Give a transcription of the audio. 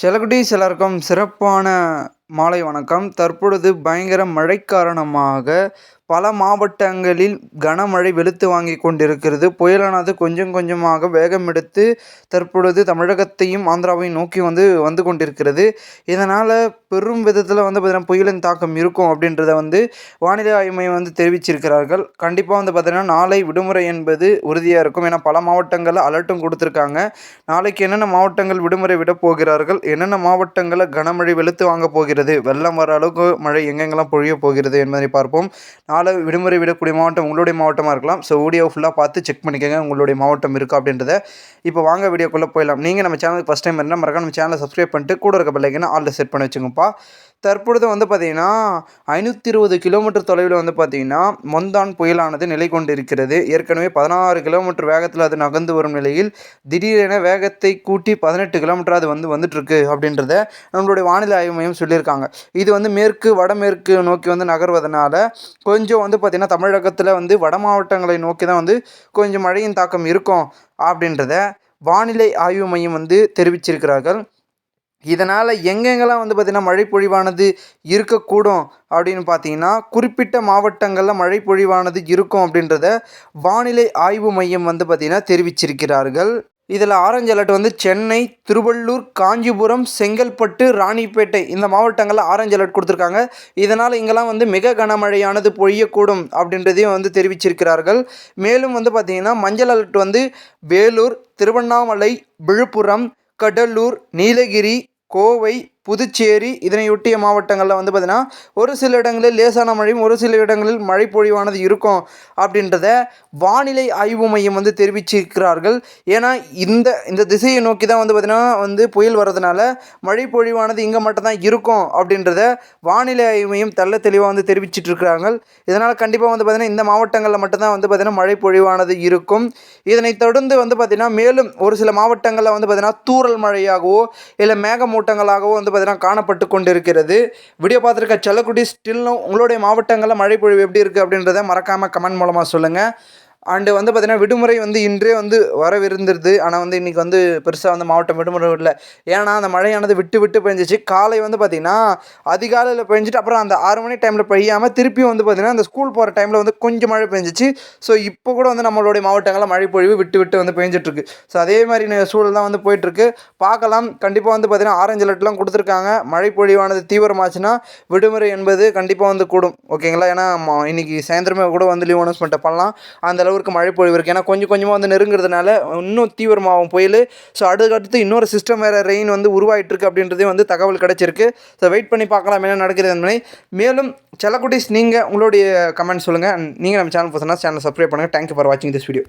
செல்லக்குட்டீஸ் எல்லாருக்கும் சிறப்பான மாலை வணக்கம். தற்பொழுது பயங்கர மழை காரணமாக பல மாவட்டங்களில் கனமழை வெளுத்து வாங்கி கொண்டிருக்கிறது. புயலானது கொஞ்சம் கொஞ்சமாக வேகம் எடுத்து தற்பொழுது தமிழகத்தையும் ஆந்திராவையும் நோக்கி வந்து வந்து கொண்டிருக்கிறது. இதனால் பெரும் விதத்தில் வந்து பார்த்திங்கன்னா புயலின் தாக்கம் இருக்கும் அப்படின்றத வந்து வானிலை ஆய்வு மையம் வந்து தெரிவிச்சிருக்கிறார்கள். கண்டிப்பாக வந்து பார்த்திங்கன்னா நாளை விடுமுறை என்பது உறுதியாக இருக்கும். ஏன்னா பல மாவட்டங்களில் அலர்ட்டும் கொடுத்துருக்காங்க. நாளைக்கு என்னென்ன மாவட்டங்கள் விடுமுறை விட போகிறார்கள்? என்னென்ன மாவட்டங்களில் கனமழை வெளுத்து வாங்க போகிறது? வெள்ளம் வர அளவுக்கு மழை எங்கெங்கெல்லாம் பொழிய போகிறது என்பதை பார்ப்போம். நாளை விடுமுறை விடக்கூடிய மாவட்டம் உங்களுடைய மாவட்டமாக இருக்கலாம். ஸோ வீடியோ ஃபுல்லாக பார்த்து செக் பண்ணிக்கோங்க. உங்களுடைய மாவட்டம் இருக்கா அப்படின்றத. இப்போ வாங்க வீடியோக்குள்ளே போயிடலாம். நீங்கள் நம்ம சேனலுக்கு ஃபஸ்ட் டைம் இருந்தால் மறக்காம நம்ம சேனலை சப்ஸ்கிரைப் பண்ணிட்டு கூட இருக்க பிள்ளைங்கன்னா ஆல்ரெடி செட் பண்ணி வச்சுங்கப்பா. தற்பொழுது வந்து பார்த்திங்கன்னா ஐநூற்றி இருபது கிலோமீட்டர் தொலைவில் வந்து பார்த்திங்கன்னா மொந்தான் புயலானது நிலை கொண்டிருக்கிறது. ஏற்கனவே பதினாறு கிலோமீட்டர் வேகத்தில் அது நகர்ந்து வரும் நிலையில் திடீரென வேகத்தை கூட்டி பதினெட்டு கிலோமீட்டர் அது வந்து வந்துட்டுருக்கு அப்படின்றத நம்மளுடைய வானிலை ஆய்வு மையம் சொல்லியிருக்காங்க. இது வந்து மேற்கு வடமேற்கு நோக்கி வந்து நகர்வதனால கொஞ்சம் வந்து பார்த்திங்கன்னா தமிழகத்தில் வந்து வட மாவட்டங்களை நோக்கி தான் வந்து கொஞ்சம் மழையின் தாக்கம் இருக்கும் அப்படின்றத வானிலை ஆய்வு மையம் வந்து தெரிவிச்சிருக்கிறார்கள். இதனால் எங்கெங்கெல்லாம் வந்து பார்த்திங்கன்னா மழை பொழிவானது இருக்கக்கூடும் அப்படின்னு பார்த்தீங்கன்னா குறிப்பிட்ட மாவட்டங்களில் மழை பொழிவானது இருக்கும் அப்படின்றத வானிலை ஆய்வு மையம் வந்து பார்த்திங்கன்னா தெரிவிச்சிருக்கிறார்கள். இதில் ஆரஞ்சு அலர்ட் வந்து சென்னை திருவள்ளூர் காஞ்சிபுரம் செங்கல்பட்டு ராணிப்பேட்டை இந்த மாவட்டங்களில் ஆரஞ்சு அலர்ட் கொடுத்துருக்காங்க. இதனால் இங்கெல்லாம் வந்து மிக கனமழையானது பொழியக்கூடும் அப்படின்றதையும் வந்து தெரிவிச்சிருக்கிறார்கள். மேலும் வந்து பார்த்திங்கன்னா மஞ்சள் அலர்ட் வந்து வேலூர் திருவண்ணாமலை விழுப்புரம் கடலூர் நீலகிரி கோவை புதுச்சேரி இதனையொட்டிய மாவட்டங்களில் வந்து பார்த்திங்கன்னா ஒரு சில இடங்களில் லேசான மழையும் ஒரு சில இடங்களில் மழை பொழிவானது இருக்கும் அப்படின்றத வானிலை ஆய்வு மையம் வந்து தெரிவிச்சிருக்கிறார்கள். ஏன்னா இந்த இந்த திசையை நோக்கி தான் வந்து பார்த்திங்கன்னா வந்து புயல் வர்றதுனால மழை பொழிவானது இங்கே மட்டும்தான் இருக்கும் அப்படின்றத வானிலை ஆய்வு மையம் தள்ள தெளிவாக வந்து தெரிவிச்சிட்டு இருக்கிறாங்க இதனால் கண்டிப்பாக வந்து பார்த்திங்கன்னா இந்த மாவட்டங்களில் மட்டும்தான் வந்து பார்த்திங்கன்னா மழை பொழிவானது இருக்கும். இதனைத் தொடர்ந்து வந்து பார்த்திங்கன்னா மேலும் ஒரு சில மாவட்டங்களில் வந்து பார்த்திங்கன்னா தூரல் மழையாகவோ இல்லை மேகமூட்டங்களாகவோ வந்து பார்த்தீங்கன்னா காணப்பட்டு கொண்டிருக்கிறது. வீடியோ பார்த்துருக்க செல்லக்குடி ஸ்டில்லும் உங்களுடைய மாவட்டங்களில் மழை பொழிவு எப்படி இருக்குது அப்படின்றத மறக்காமல் கமெண்ட் மூலமாக சொல்லுங்கள் அண்டு வந்து பார்த்திங்கன்னா விடுமுறை வந்து இன்றே வந்து வரவிருந்துருது. ஆனால் வந்து இன்றைக்கி வந்து பெருசாக வந்து மாவட்டம் விடுமுறை இல்லை ஏன்னா அந்த மழையானது விட்டு விட்டு பெஞ்சிச்சு. காலை வந்து பார்த்திங்கன்னா அதிகாலையில் பெஞ்சிட்டு அப்புறம் அந்த ஆறு மணி டைமில் பெய்யாமல் திருப்பியும் வந்து பார்த்திங்கன்னா அந்த ஸ்கூல் போகிற டைமில் வந்து கொஞ்சம் மழை பெஞ்சிச்சு. ஸோ இப்போ கூட வந்து நம்மளுடைய மாவட்டங்களில் மழை பொழிவு விட்டு விட்டு வந்து பெஞ்சிட்ருக்கு ஸோ அதே மாதிரி சூழல் தான் வந்து போயிட்டுருக்கு. பார்க்கலாம். கண்டிப்பாக வந்து பார்த்திங்கன்னா ஆரஞ்சு அலர்ட்லாம் கொடுத்துருக்காங்க. மழை பொழிவானது தீவிரமாச்சுன்னா விடுமுறை என்பது கண்டிப்பாக வந்து கூடும். ஓகேங்களா ஏன்னா இன்றைக்கி சாயந்தரமே கூட வந்து லீவ் அனௌன்ஸ்மெண்ட்டை பண்ணலாம். அந்த அளவுக்கு மழை பொழிவு இருக்குது ஏன்னா கொஞ்சம் கொஞ்சமாக வந்து நெருங்குறதுனால இன்னும் தீவிரமாகும் புயல். ஸோ அடுத்தடுத்து இன்னொரு சிஸ்டம் வேறு ரெயின் வந்து உருவாகிட்டுருக்கு அப்படின்றதே வந்து தகவல் கிடச்சிருக்கு. ஸோ வெயிட் பண்ணி பார்க்கலாம் என்ன நடக்கிறது என்பதை. மேலும் செல்லக்குட்டிஸ் நீங்கள் உங்களுடைய கமெண்ட் சொல்லுங்கள் நீங்கள் நம்ம சேனல் பர்சனாக சேனல் சப்ஸ்கிரைப் பண்ணுங்கள் தேங்க்யூ ஃபார் வாட்சிங் திஸ் வீடியோ